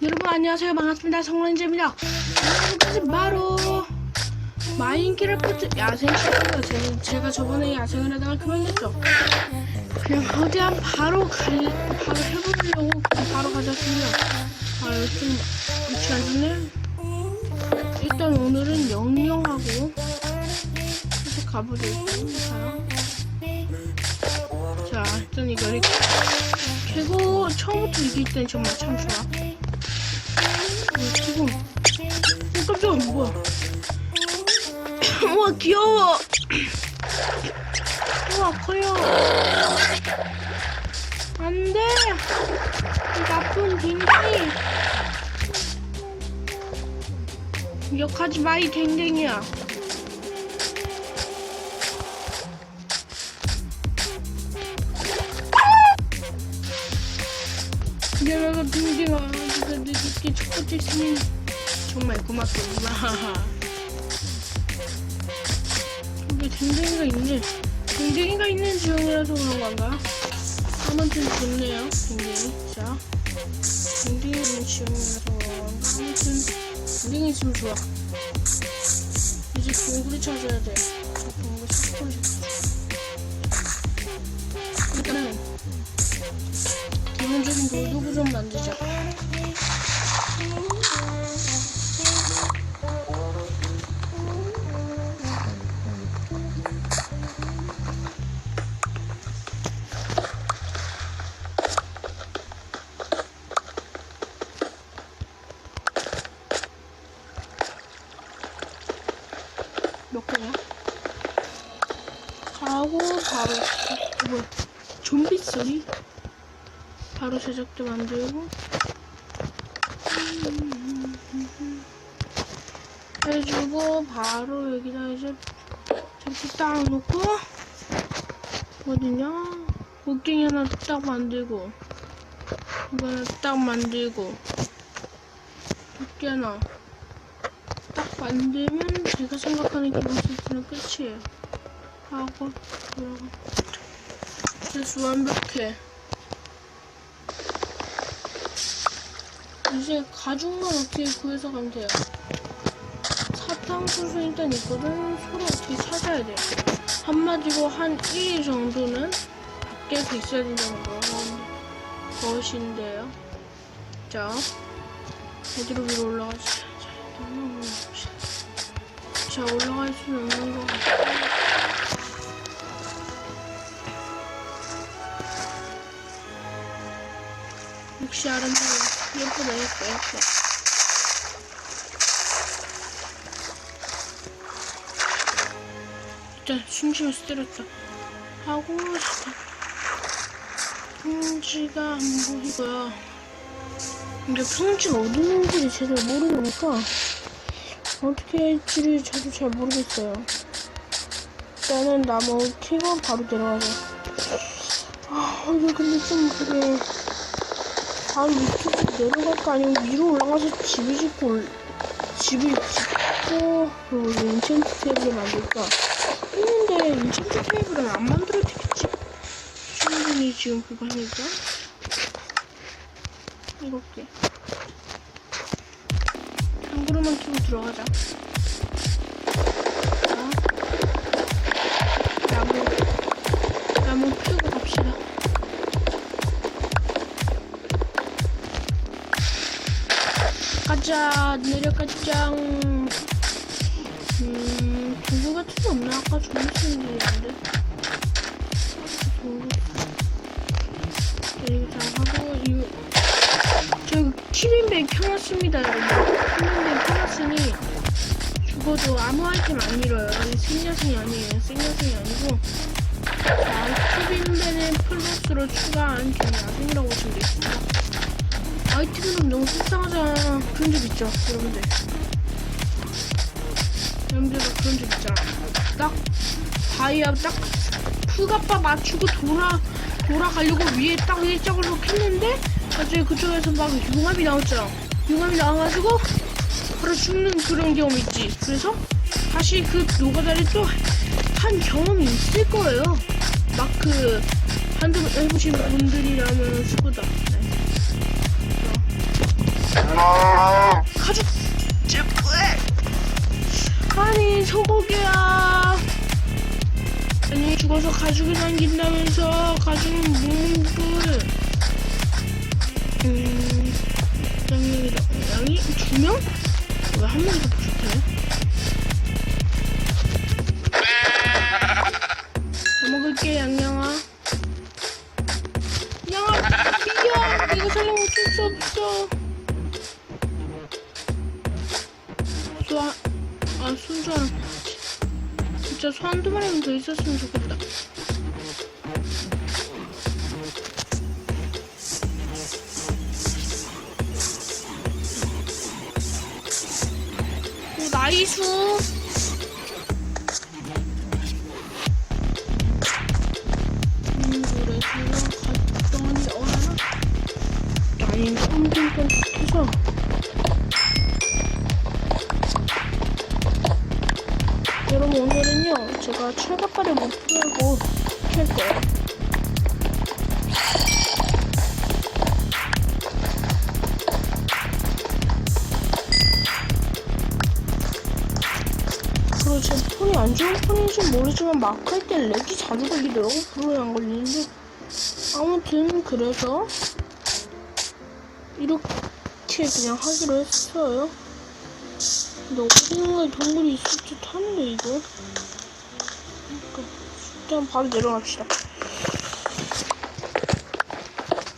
여러분 안녕하세요. 반갑습니다. 성란재입니다. 오늘은 바로 마인크래프트 야생 시간이에요. 제, 제가 저번에 야생을 하다가 그만뒀죠. 그냥 어디 한 바로 갈 바로 해보려고 바로 가졌습니다 아 이거 좀 위치 안 좋네. 일단 오늘은 영영하고 계속 가보려고 자요 자 일단 이거 이렇게. 캐고 처음부터 이길 땐 정말 참 좋아 어, 지금 어 깜짝이야. 뭐야 우와 귀여워. 우와 커요. 안돼. 이 나쁜 댕댕이. 욕하지 마이 댕댕이야. 내가 댕댕아 번째 생일 정말 고맙구나 여기 댕댕이가 있네. 댕댕이가 있는 지형이라서 그런 건가? 아무튼 좋네요 댕댕이. 자 댕댕이 있는 지형이라서 그런 건가? 아무튼 댕댕이 있으면 좋아. 이제 동굴을 찾아야 돼. 자, 동굴 찾고 일단은 기본적인 노드부 좀 만들자 몇 개야? 하고 바로 어, 뭐야 좀비 소리? 바로 제작대 만들고 바로 여기다 이제 이렇게 딱 놓고 어디냐? 곡괭이 하나 딱 만들고 이거 하나 딱 만들고 하나 딱 만들면 제가 생각하는 기본 세트는 끝이에요. 하고 그러고 됐어 완벽해. 이제 가죽만 어떻게 구해서 가면 돼요. 사탕수수 일단 있거든. 소를 어떻게 찾아야 돼. 한마디로 한 1위 정도는 밖에서 있어야 된다는 거. 것인데요. 자, 어디로 위로 올라가지? 자, 일단 올라갑시다. 자, 올라갈 수는 없는 거 같아. 역시 아름다워. 예쁘다, 예뻐, 예뻐. 일단 숨쉬면서 때렸다. 하고, 평지가 안 보이고요. 근데 평지가 어디 있는지 제대로 모르니까 어떻게 할지를 저도 잘 모르겠어요. 일단은 나무 캐고 바로 내려가자. 아, 이거 근데 좀 그게 바로 밑으로 내려갈까 아니면 위로 올라가서 집을 짓고 올- 집을 짓고 그리고 인챈트 테이블을 만들까 했는데 인챈트 테이블은 안 만들어도 되겠지. 충분히 지금 그거 하니까 이렇게. 한 그릇만 키고 들어가자. 자 나무. 나무 피우고 갑시다. 가자 내려가자 음 도구 같은 거 없나? 아까 쓰는 게 있는데. 도구 이렇게 다 하고 이거 저 키링뱅 켜놨습니다 여러분. 키링뱅 켜놨으니 죽어도 아무 아이템 안 잃어요. 이 생야생이 아니에요. 생야생이 아니고. 자 키링뱅은 플러스로 추가한 좀 야생이라고 보시면 되겠습니다. 아이템은 너무 속상하잖아. 그런 적 있죠, 여러분들. 여러분들 막 그런 적 있잖아. 딱 다이아 딱 풀갑바 맞추고 돌아 돌아가려고 위에 딱 일자로 했는데 갑자기 그쪽에서 막 용암이 나왔잖아. 용암이 나와가지고 바로 죽는 그런 경험 있지. 그래서 다시 그 노가다를 또 한 경험이 있을 거예요. 막그 한두 번 해보신 분들이라면 수고다. 네. 가죽 소고기야 아니 죽어서 가죽이 남긴다면서 가죽은 뭉뭉뿔 음 양이다 양이 두 명? 왜 한 명이 더 부족해? 잘 먹을게 양양 진짜 소 한두 마리만 더 있었으면 좋겠다. 오, 나이스! 아니, 엄청 깜짝해서. 제가 철갑발을 못 풀고 캘 거예요. 그리고 제 폰이 안 좋은 폰인지 모르지만 마크 할 때 렉이 자주 걸리더라고 불어에 안 걸리는데. 아무튼 그래서 이렇게 그냥 하기로 했어요. 근데 어딘가에 동굴이 있을 듯 하는데 이거 그러니까 일단 바로 내려갑시다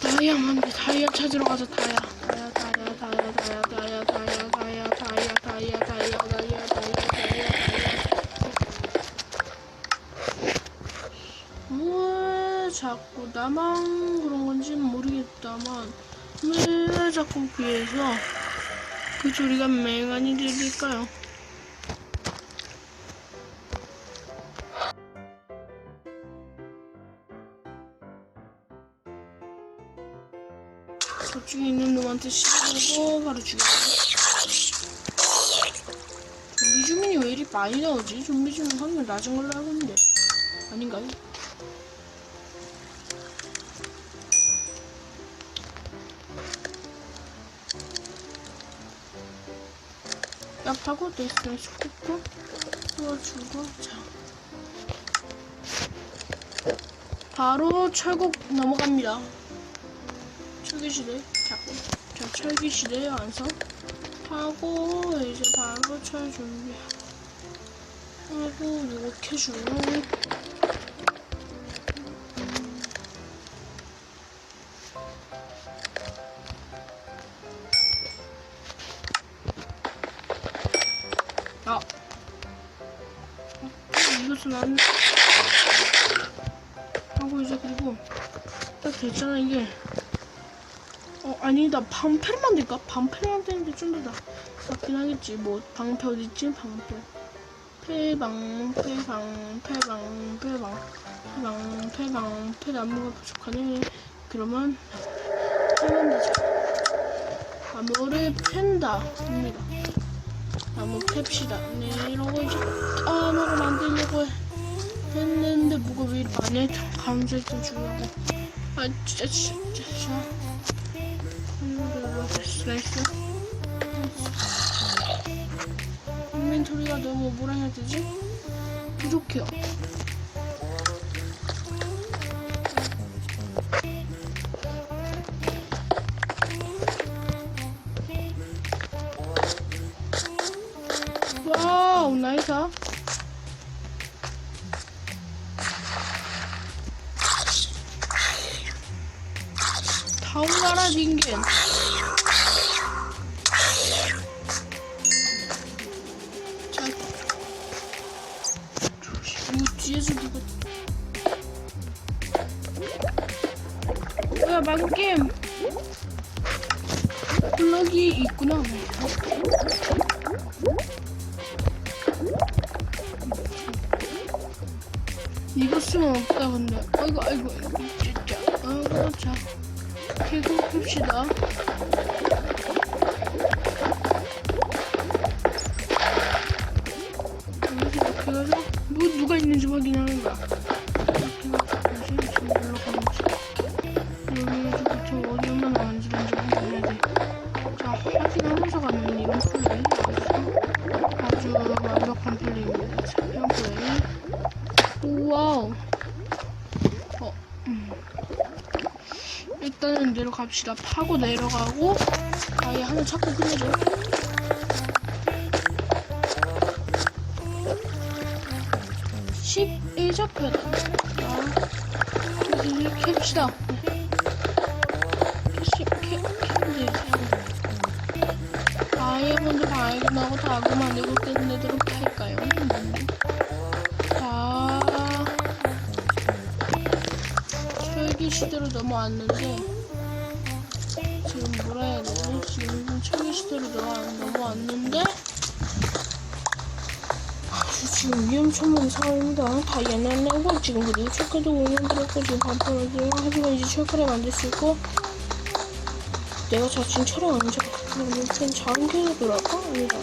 다이아만데 다이아 찾으러 가자 다이아 다이아 다이아 다이아 다이아 다이아 다이아 다이아 다이아 다이아 다이아 다이아 다이아 다이아 왜 자꾸 나만 그런 건지 모르겠다만 왜 자꾸 귀에서 그 소리가 맹하니 들릴까요? 저쪽에 있는 놈한테 씹어보고 바로 죽여야 좀비 주민이 왜 이리 많이 나오지? 좀비 주민 확률 낮은 걸로 알고 있는데 아닌가요? 얍하고 됐으면 좋겠고 도와주고 자 바로 철곡 넘어갑니다 철기시대 자, 자 철기시대 완성 하고 이제 바로 철 준비 하고 이거 켜주고. 아. 이것은 안 하고 이제 그리고 딱 됐잖아 이게 어 아니다 방패를 만들까? 방패를 만드는데 좀더 낫긴 하겠지. 뭐 방패 어딨지? 방패. 패방 패방 패방 패방 패방 패방 패나무가 부족하네. 그러면 되죠 나무를 팬다. 합니다. 나무 팹시다. 네 이러고 이제 나무를 만들려고 해. 했는데 뭐가 왜 많이 감자 일단 주려고. 아 진짜 진짜 진짜 슬라이스 인벤토리가 너무 되지? 부족해요. 와우 나이스 다음 나라 닌겐 뒤에서 누가 뭐야 막은 게임. 블럭이 있구나. 이거 쓰면 없다 근데. 아이고 아이고 아이고. 진짜. 아이고 자 계속 봅시다 누가 있는지 확인하는 거야 이렇게 해서 다시 지금 올라가는 거지 여기서부터 어디만 나왔는지 먼저 확인해야 돼자 하면서 가는 이런 플레이 아주 아주 완벽한 플레이입니다. 챔피언 플레이. 와우. 어, 음. 일단은 내려갑시다. 파고 내려가고 아예 하나 찾고 끝내죠. 잡혀다. 자, 이제 캡시다. 캡시, 캡, 캡이지. 다이아몬드 발견하고 다그 만들고 끝내도록 할까요? 자, 철기 시대로 넘어왔는데 지금 뭐라 해야 되지? 지금 철기 시대로 넘어- 넘어왔는데 지금 위험천만 상황입니다. 다 옛날 랭과 지금 그리고 철카도 5년 들었고 지금 들고 하지만 이제 철카를 만들 수 있고 내가 안 잡고 그러면 장기로 돌아가? 아니다.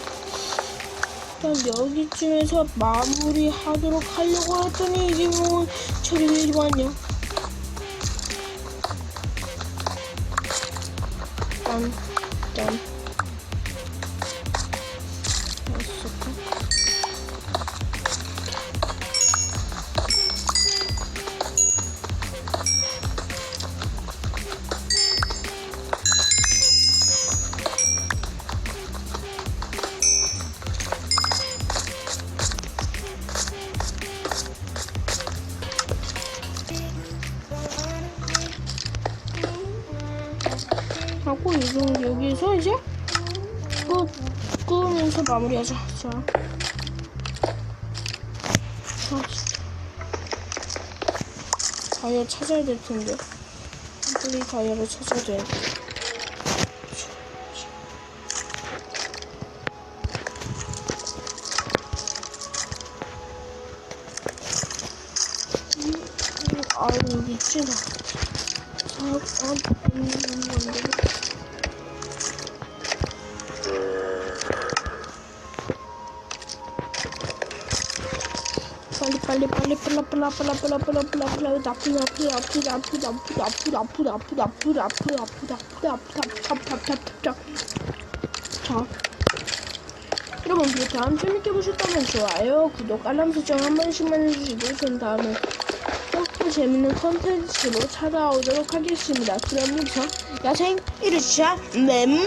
일단 여기쯤에서 마무리하도록 하려고 했더니 이게 뭐 처리를 이리 왔냐? 내자 저. 다이어 찾아야 될 텐데. 빨리 다이어를 찾아야 돼. 빨라 빨라 빨라 빨라 빨라 빨라 빨라 나쁘다 아프다 아프다 아프다 아프다 아프다 아프다 아프다 아프다 아프다 아프다 아프다 아프다 아프다 아프다 아프다 자 여러분 그렇다면 재밌게 보셨다면 좋아요 구독 알람 설정 한 번씩만 해주시고 전 다음에 또더 재밌는 컨텐츠로 찾아오도록 하겠습니다. 그럼 여기서 야생 이르샤 맴무